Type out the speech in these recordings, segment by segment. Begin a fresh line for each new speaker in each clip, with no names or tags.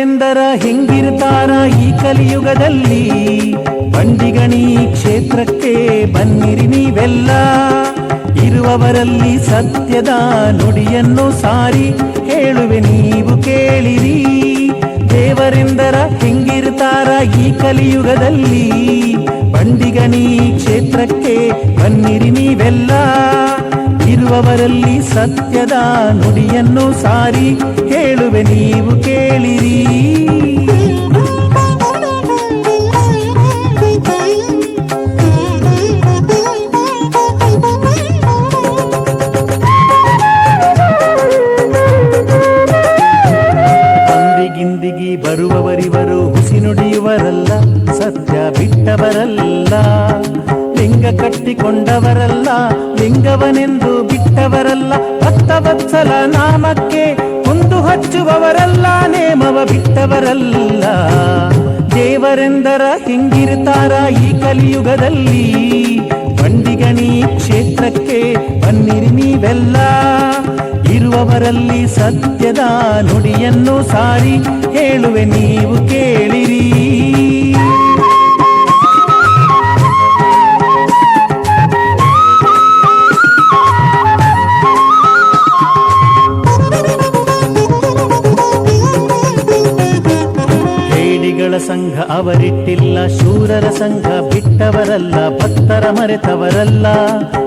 ದೇವರೆಂದರ ಹೆಂಗಿರ್ತಾರ ಈ ಕಲಿಯುಗದಲ್ಲಿ? ಬಂಡಿಗಣಿ ಕ್ಷೇತ್ರಕ್ಕೆ ಬನ್ನಿರಿ ನೀವೆಲ್ಲ. ಇರುವವರಲ್ಲಿ ಸತ್ಯದ ನುಡಿಯನ್ನು ಸಾರಿ ಹೇಳುವೆ ನೀವು ಕೇಳಿರಿ. ದೇವರೆಂದರ ಹೆಂಗಿರ್ತಾರ ಈ ಕಲಿಯುಗದಲ್ಲಿ? ಬಂಡಿಗಣಿ ಕ್ಷೇತ್ರಕ್ಕೆ ಬನ್ನಿರಿ ನೀವೆಲ್ಲ. ಇರುವವರಲ್ಲಿ ಸತ್ಯದ ನುಡಿಯನ್ನು ಸಾರಿ ಹೇಳುವೆ ನೀವು ಕೇಳಿರಿ. ಅಂದಿಗಿಂದಿಗಿ ಬರುವವರಿವರು ಹುಸಿ ನುಡಿಯುವರಲ್ಲ, ಸತ್ಯ ಬಿಟ್ಟವರಲ್ಲ, ಲಿಂಗ ಕಟ್ಟಿಕೊಂಡವರಲ್ಲ ಲಿಂಗವನೆಂದು ಬಿಟ್ಟವರಲ್ಲ ಭಕ್ತವತ್ಸಲ ನಾಮಕ್ಕೆ ಒಂದು ಹಚ್ಚುವವರಲ್ಲ, ನೇಮವ ಬಿಟ್ಟವರಲ್ಲ. ದೇವರೆಂದರ ಹೆಂಗಿರ್ತಾರ ಈ ಕಲಿಯುಗದಲ್ಲಿ, ಬಂಡಿಗಣಿ ಕ್ಷೇತ್ರಕ್ಕೆ ಬನ್ನಿರಿ ನೀವೆಲ್ಲ. ಇರುವವರಲ್ಲಿ ಸತ್ಯದ ನುಡಿಯನ್ನು ಸಾರಿ ಹೇಳುವೆ ನೀವು ಸಂಘ ಅವರಿಟ್ಟಿಲ್ಲ, ಶೂರರ ಸಂಘ ಬಿಟ್ಟವರಲ್ಲ, ಭಕ್ತರ ಮರೆತವರಲ್ಲ.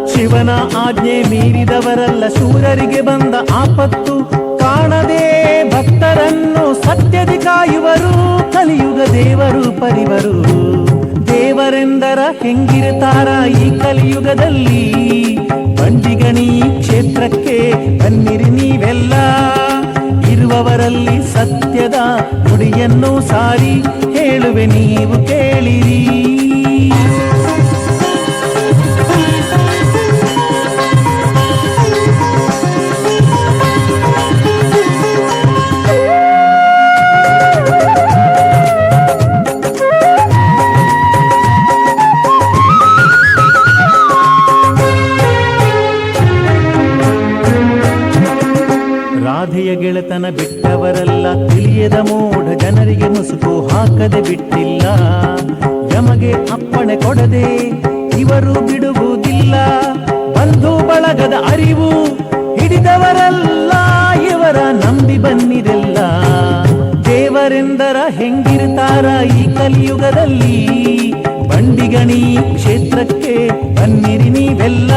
ಶಿವನ ಆಜ್ಞೆ ಮೀರಿದವರಲ್ಲ, ಶೂರರಿಗೆ ಬಂದ ಆಪತ್ತು ಕಾಣದೆ. ಭಕ್ತರನ್ನು ಸತ್ಯದಿ ಕಾಯುವರು, ಕಲಿಯುಗ ದೇವರು ಪರಿವರು. ದೇವರೆಂದರ ಹೆಂಗಿರುತ್ತಾರ ಈ ಕಲಿಯುಗದಲ್ಲಿ? ಬಂಡಿಗಣಿ ಕ್ಷೇತ್ರಕ್ಕೆ ಬನ್ನಿರಿ ನೀವೆಲ್ಲ. ನುಡಿಯನ್ನು ಸಾರಿ ಹೇಳುವೆ ನೀವು ಕೇಳಿರಿ. ಗೆಳೆತನ ಬಿಟ್ಟವರಲ್ಲ ತಿಳಿಯದ ಮೂಢ ಜನರಿಗೆ ಮುಸುಕು ಹಾಕದೆ ಬಿಟ್ಟಿಲ್ಲ. ಯಮಗೆ ಅಪ್ಪಣೆ ಕೊಡದೆ ಇವರು ಬಿಡುವುದಿಲ್ಲ. ಬಂಧು ಬಳಗದ ಅರಿವು ಹಿಡಿದವರಲ್ಲ, ಇವರ ನಂಬಿ ಬಂದಿದೆಲ್ಲ. ದೇವರೆಂದರ ಹೆಂಗಿರ್ತಾರ ಈ ಕಲಿಯುಗದಲ್ಲಿ? ಬಂಡಿಗಣಿ ಕ್ಷೇತ್ರಕ್ಕೆ ಬನ್ನಿರಿ ನೀವೆಲ್ಲ.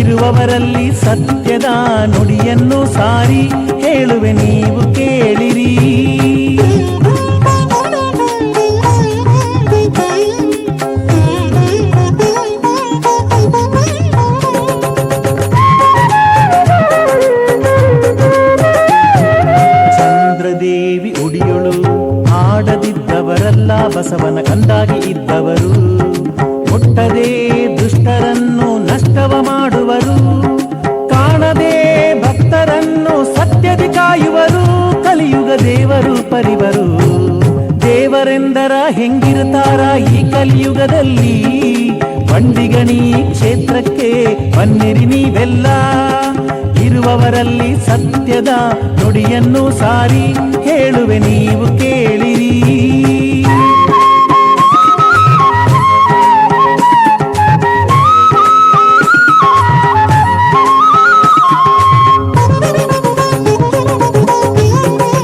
ಇರುವವರಲ್ಲಿ ಸತ್ಯದ ನುಡಿಯನ್ನು ಸಾರಿ ಹೇಳುವೆ ನೀವು ಕೇಳಿರಿ. ಚಂದ್ರದೇವಿ ಉಡಿಯೊಳು ಆಡದಿದ್ದವರಲ್ಲ, ಬಸವನ ಕಂದಾಗಿ ಇದ್ದವರು. ಮುಟ್ಟದೆ ದುಷ್ಟರನ್ನು ನಷ್ಟವ ಮಾಡುವರು ಕಲಿಯುಗದಲ್ಲಿ ಬಂಡಿಗಣಿ ಕ್ಷೇತ್ರಕ್ಕೆ ಬನ್ನಿರಿ ನೀವೆಲ್ಲ. ಇರುವವರಲ್ಲಿ ಸತ್ಯದ ನುಡಿಯನ್ನು ಸಾರಿ ಹೇಳುವೆ ನೀವು ಕೇಳಿರಿ.